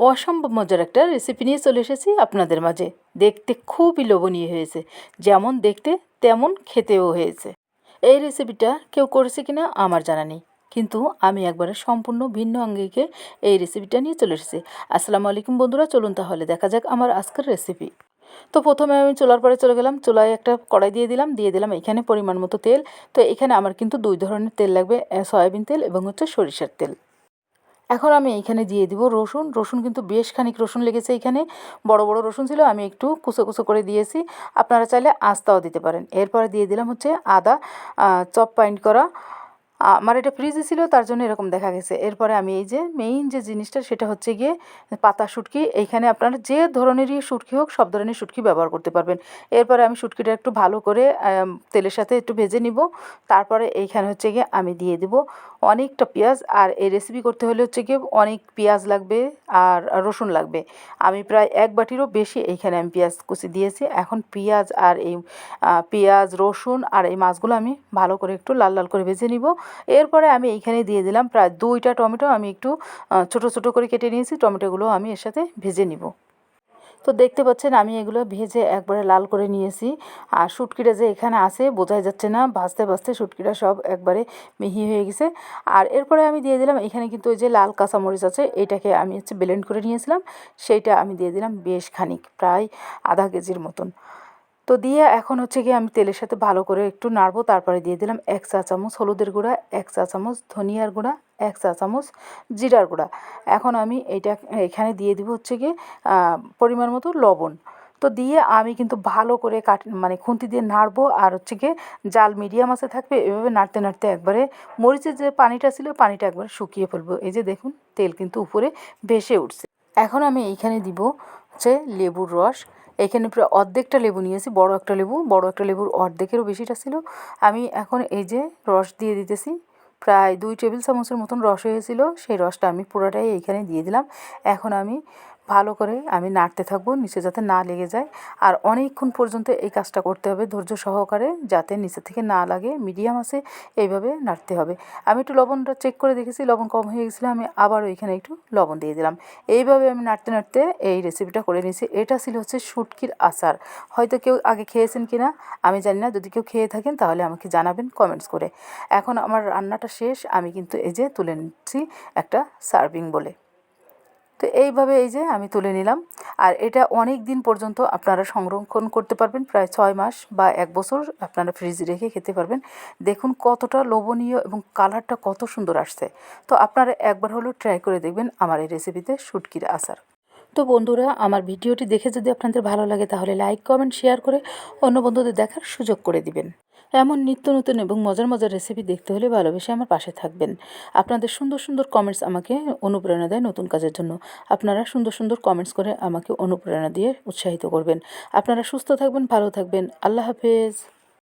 অসম্ভব মজার একটা রেসিপি নিয়ে চলে এসেছি আপনাদের মাঝে। দেখতে খুবই লোভনীয় হয়েছে। যেমন দেখতে তেমন খেতেও হয়েছে। এই রেসিপিটা কেউ করেছে কিনা আমার জানা নেই। কিন্তু আমি একবারে সম্পূর্ণ ভিন্ন আঙ্গিকে এই রেসিপিটা নিয়ে চলে এসেছি। আসসালামু আলাইকুম বন্ধুরা, চলুন তাহলে দেখা যাক আমার আজকের রেসিপি তো প্রথমে আমি চুলার পরে চলে গেলাম। চুলায় একটা কড়াই দিয়ে দিলাম। দিয়ে দিলাম এখানে পরিমাণ মতো তেল। তো এখানে আমার কিন্তু দুই ধরনের তেল লাগবে। সয়াবিন তেল এবং হচ্ছে সরিষার তেল। এখন আমি এইখানে দিয়ে দিব রসুন। রসুন কিন্তু বেশ খানিক রসুন লেগেছে এখানে। বড় বড় রসুন ছিল, আমি একটু কুচো কুচো করে দিয়েছি। আপনারা চাইলে আস্তাও দিতে পারেন। এরপরে দিয়ে দিলাম হচ্ছে আদা চপ পাইন্ট করা আমার এটা ফ্রিজে ছিল, তার জন্য এরকম দেখা গেছে। এরপরে আমি এই যে মেইন যে জিনিসটা, সেটা হচ্ছে গিয়ে পাতা শুটকি। এইখানে আপনারা যে ধরনেরই শুটকি হোক, সব ধরনের শুটকি ব্যবহার করতে পারবেন। এরপরে আমি শুটকিটা একটু ভালো করে তেলের সাথে একটু ভেজে নিব। তারপরে এইখানে হচ্ছে গিয়ে আমি দিয়ে দেব অনেকটা পেঁয়াজ। আর এই রেসিপি করতে হলে হচ্ছে গিয়ে অনেক পেঁয়াজ লাগবে আর রসুন লাগবে। আমি প্রায় এক বাটিরও বেশি এইখানে আমি পেঁয়াজ কুচি দিয়েছি। এখন পেঁয়াজ আর এই পেঁয়াজ, রসুন আর এই মাছগুলো আমি ভালো করে একটু লাল লাল করে ভেজে নিব। এরপরে আমি এইখানে দিয়ে দিলাম প্রায় দুইটা টমেটো। আমি একটু ছোটো ছোটো করে কেটে নিয়েছি, টমেটোগুলো আমি এর সাথে ভেজে নিব। তো দেখতে পাচ্ছেন, আমি এগুলো ভেজে একবারে লাল করে নিয়েছি। আর শুটকিটা যে এখানে আছে, বোঝাই যাচ্ছে না, ভাজতে ভাজতে শুটকিটা সব একবারে মিহি হয়ে গেছে। আর এরপরে আমি দিয়ে দিলাম, এখানে কিন্তু ওই যে লাল কাঁচামরিচ আছে, এটাকে আমি হচ্ছে ব্লেন্ড করে নিয়েছিলাম। সেইটা আমি দিয়ে দিলাম বেশ খানিক, প্রায় আধা কেজির মতন। তো দিয়ে এখন হচ্ছে গিয়ে আমি তেলের সাথে ভালো করে একটু নাড়বো। তারপরে দিয়ে দিলাম এক চা চামচ হলুদের গুঁড়া, এক চা চামচ ধনিয়ার গুঁড়া, এক চা চামচ জিরার গুঁড়া। এখন আমি এটা এখানে দিয়ে দিব হচ্ছে গিয়ে পরিমাণ মতো লবণ। তো দিয়ে আমি কিন্তু ভালো করে কাট মানে খুন্তি দিয়ে নাড়বো আর হচ্ছে গিয়ে জাল মিডিয়াম আছে থাকবে, এভাবে নাড়তে নাড়তে একবারে মরিচের যে পানিটা ছিল পানিটা একবারে শুকিয়ে ফেলব। এই যে দেখুন, তেল কিন্তু উপরে ভেসে উঠছে। এখন আমি এইখানে দিব হচ্ছে লেবুর রস। এখানে প্রায় অর্ধেকটা লেবু নিয়েছি, বড় একটা লেবু, বড় একটা লেবুর অর্ধেকেরও বেশিটা ছিল। আমি এখন এই যে রস দিয়ে দিতেছি, প্রায় দুই টেবিল চামচের মতন রস হয়েছিল, সেই রসটা আমি পুরোটাই এইখানে দিয়ে দিলাম। এখন আমি ভালো করে আমি নাড়তে থাকব, নিচে যাতে না লেগে যায়। আর অনেকক্ষণ পর্যন্ত এই কাজটা করতে হবে ধৈর্য সহকারে, যাতে নিচে থেকে না লাগে, মিডিয়াম আছে, এইভাবে নাড়তে হবে। আমি একটু লবণটা চেক করে দেখেছি, লবণ কম হয়ে গেছিল, আমি আবার ওইখানে একটু লবণ দিয়ে দিলাম। এইভাবে আমি নাড়তে নাড়তে এই রেসিপিটা করে নিয়েছি। এটা ছিল হচ্ছে শুটকির আচার। হয়তো কেউ আগে খেয়েছেন কি না আমি জানি না। যদি কেউ খেয়ে থাকেন, তাহলে আমাকে জানাবেন কমেন্টস করে। এখন আমার রান্নাটা শেষ, আমি কিন্তু এই যে তুলে নিচ্ছি একটা সার্ভিং বলে। তো এইভাবে এই যে আমি তুলে নিলাম। আর এটা অনেক দিন পর্যন্ত আপনারা সংরক্ষণ করতে পারবেন, প্রায় ছয় মাস বা এক বছর আপনারা ফ্রিজে রেখে খেতে পারবেন। দেখুন কতটা লোভনীয় এবং কালারটা কত সুন্দর আসছে। তো আপনারা একবার হলেও ট্রাই করে দেখবেন আমার এই রেসিপিতে শুটকির আচার। তো বন্ধুরা, আমার ভিডিওটি দেখে যদি আপনাদের ভালো লাগে তাহলে লাইক কমেন্ট শেয়ার করে অন্য বন্ধুদের দেখার সুযোগ করে দিবেন। এমন নিত্য নতুন এবং মজার মজার রেসিপি দেখতে হলে ভালোবেসে আমার পাশে থাকবেন। আপনাদের সুন্দর সুন্দর কমেন্টস আমাকে অনুপ্রেরণা দেয় নতুন কাজের জন্য। আপনারা সুন্দর সুন্দর কমেন্টস করে আমাকে অনুপ্রেরণা দিয়ে উৎসাহিত করবেন। আপনারা সুস্থ থাকবেন, ভালো থাকবেন। আল্লাহ হাফেজ।